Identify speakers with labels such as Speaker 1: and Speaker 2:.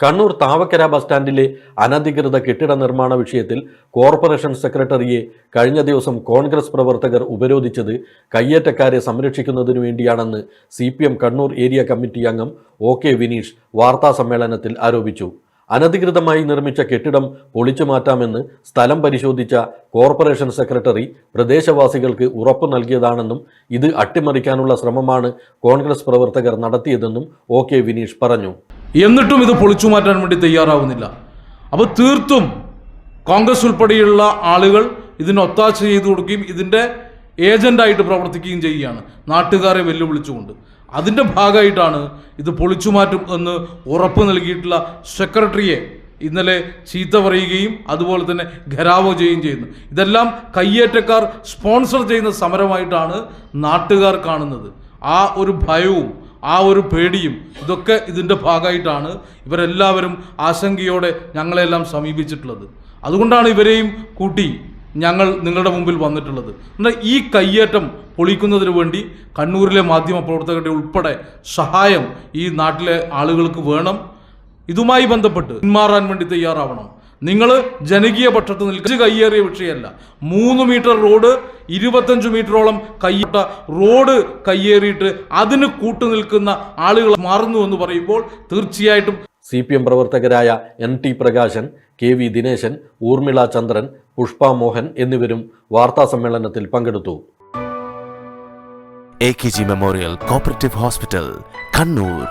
Speaker 1: Kannur Thavakkara bus സ്റ്റാൻഡിലെ അനധികൃത കെട്ടിട നിർമ്മാണ വിഷയത്തിൽ കോർപ്പറേഷൻ സെക്രട്ടറിയെ കഴിഞ്ഞ ദിവസം കോൺഗ്രസ് പ്രവർത്തകർ ഉപരോധിച്ചത് കയ്യേറ്റക്കാരെ സംരക്ഷിക്കുന്നതിനു വേണ്ടിയാണെന്ന് സി കണ്ണൂർ ഏരിയ കമ്മിറ്റി അംഗം ഒ കെ വിനീഷ് വാർത്താസമ്മേളനത്തിൽ ആരോപിച്ചു. അനധികൃതമായി നിർമ്മിച്ച കെട്ടിടം പൊളിച്ചു മാറ്റാമെന്ന് സ്ഥലം പരിശോധിച്ച കോർപ്പറേഷൻ സെക്രട്ടറി പ്രദേശവാസികൾക്ക് ഉറപ്പു നൽകിയതാണെന്നും ഇത് അട്ടിമറിക്കാനുള്ള ശ്രമമാണ് കോൺഗ്രസ് പ്രവർത്തകർ നടത്തിയതെന്നും ഒ കെ വിനീഷ് പറഞ്ഞു.
Speaker 2: എന്നിട്ടും ഇത് പൊളിച്ചു മാറ്റാൻ വേണ്ടി തയ്യാറാവുന്നില്ല. അപ്പോൾ തീർത്തും കോൺഗ്രസ് ഉൾപ്പെടെയുള്ള ആളുകൾ ഇതിന് ഒത്താശ ചെയ്തു കൊടുക്കുകയും ഇതിന്റെ ഏജന്റായിട്ട് പ്രവർത്തിക്കുകയും ചെയ്യുകയാണ്. നാട്ടുകാരെ വെല്ലുവിളിച്ചുകൊണ്ട്. അതിന്റെ ഭാഗമായിട്ടാണ് ഇത് പൊളിച്ചു മാറ്റും എന്ന് ഉറപ്പ് നൽകിയിട്ടുള്ള സെക്രട്ടറിയെ ഇന്നലെ ചീത്ത പറയുകയും അതുപോലെ തന്നെ ഘരാവോ ചെയ്യുകയും ചെയ്യുന്നു. ഇതെല്ലാം കയ്യേറ്റക്കാർ സ്പോൺസർ ചെയ്യുന്ന സമരമായിട്ടാണ് നാട്ടുകാർ കാണുന്നത്. ആ ഒരു ഭയവും ആ ഒരു പേടിയും ഇതൊക്കെ ഇതിന്റെ ഭാഗമായിട്ടാണ് ഇവരെല്ലാവരും ആശങ്കയോടെ ഞങ്ങളെല്ലാം സമീപിച്ചിട്ടുള്ളത്. അതുകൊണ്ടാണ് ഇവരെയും കൂട്ടി ഞങ്ങൾ നിങ്ങളുടെ മുമ്പിൽ വന്നിട്ടുള്ളത്. എന്നാൽ ഈ കയ്യേറ്റം പൊളിക്കുന്നതിന് വേണ്ടി കണ്ണൂരിലെ മാധ്യമ പ്രവർത്തകരുടെ ഉൾപ്പെടെ സഹായം ഈ നാട്ടിലെ ആളുകൾക്ക് വേണം. ഇതുമായി ബന്ധപ്പെട്ട് പിന്മാറാൻ വേണ്ടി തയ്യാറാവണം. നിങ്ങൾ ജനകീയ പക്ഷത്ത് നിൽക്കുക കയ്യേറിയ വിഷയമല്ല. മൂന്ന് മീറ്റർ റോഡ് ഇരുപത്തഞ്ച് മീറ്ററോളം കയ്യിട്ട റോഡ് കയ്യേറിയിട്ട് അതിന് കൂട്ടു നിൽക്കുന്ന ആളുകൾ മാറുന്നു എന്ന് പറയുമ്പോൾ തീർച്ചയായിട്ടും
Speaker 1: സി പി എം പ്രവർത്തകരായ N T Prakashan K V Dineshan Urmila Chandran Pushpa Mohan എന്നിവരും വാർത്താ സമ്മേളനത്തിൽ പങ്കെടുത്തു.
Speaker 3: A K G memorial cooperative hospital Kannur